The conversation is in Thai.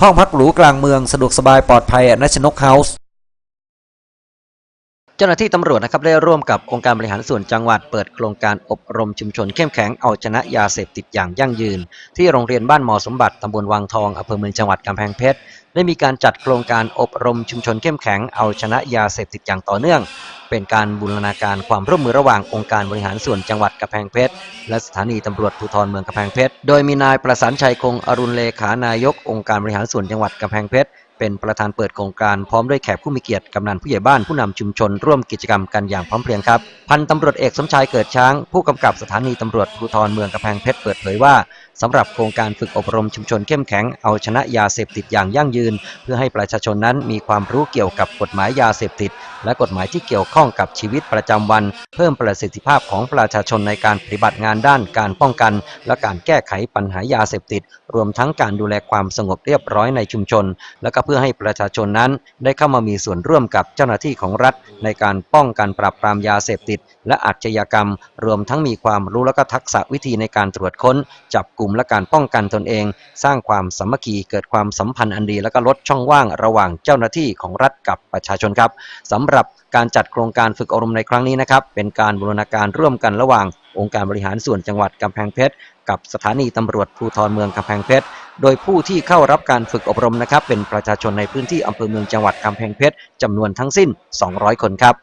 ห้องพักหรูกลางเมืองสะดวกสบายปลอดภัยนัชนกเฮาส์เจ้าหน้าที่ตำรวจนะครับได้ร่วมกับองค์การบริหารส่วนจังหวัดเปิดโครงการอบรมชุมชนเข้มแข็งเอาชนะยาเสพติดอย่างยั่งยืน ที่โรงเรียนบ้านหมอสมบัติตำบลวังทองอำเภอเมืองจังหวัดกำแพงเพชรได้มีการจัดโครงการอบรมชุมชนเข้มแข็งเอาชนะยาเสพติดอย่างต่อเนื่อง เป็นการบูรณาการความร่วมมือระหว่างองค์การบริหารส่วนจังหวัดกำแพงเพชร และสถานีตำรวจภูธรเมืองกำแพงเพชร โดยมีนายประสานชัยคงอรุณเลขานายกองค์การบริหารส่วนจังหวัดกำแพงเพชรเป็นประธานเปิดโครงการพร้อมด้วยแขกผู้มีเกียรติกำนันผู้ใหญ่บ้านผู้นำชุมชนร่วมกิจกรรมกันอย่างพร้อมเพรียงครับ พันตำรวจเอกสมชายเกิดช้าง ผู้กำกับสถานีตำรวจภูธรเมืองกำแพงเพชรเปิดเผยว่า สำหรับโครงการฝึกอบรมชุมชนเข้มแข็งเอาชนะยาเสพติดอย่างยั่งยืน เพื่อให้ประชาชนนั้นมีความรู้เกี่ยวกับกฎหมายยาเสพติด และกฎหมายที่เกี่ยวข้องกับชีวิตประจำวัน เพิ่มประสิทธิภาพของประชาชนในการปฏิบัติงานด้านการป้องกัน และการแก้ไขปัญหายาเสพติด รวมทั้งการดูแลความสงบเรียบร้อยในชุมชน และก็เพื่อให้ประชาชนนั้น ได้เข้ามามีส่วนร่วมกับเจ้าหน้าที่ของรัฐ ในการป้องกันปราบปรามยาเสพติด และอาชญากรรม รวมทั้งมีความรู้และก็ทักษะวิธีในการตรวจค้นจับกลุ่มุมและการป้องกันตนเอง สร้างความสามัคคีเกิดความสัมพันธ์อันดีและก็ลดช่องว่างระหว่างเจ้าหน้าที่ของรัฐกับประชาชนครับสำหรับการจัดโครงการฝึกอบรมในครั้งนี้นะครับเป็นการบูรณาการร่วมกันระหว่าง องค์การบริหารส่วนจังหวัดกำแพงเพชรกับสถานีตำรวจภูธรเมืองกำแพงเพชร โดยผู้ที่เข้ารับการฝึกอบรมนะครับ เป็นประชาชนในพื้นที่อำเภอเมืองจังหวัดกำแพงเพชรจำนวนทั้งสิ้น 200 คนครับ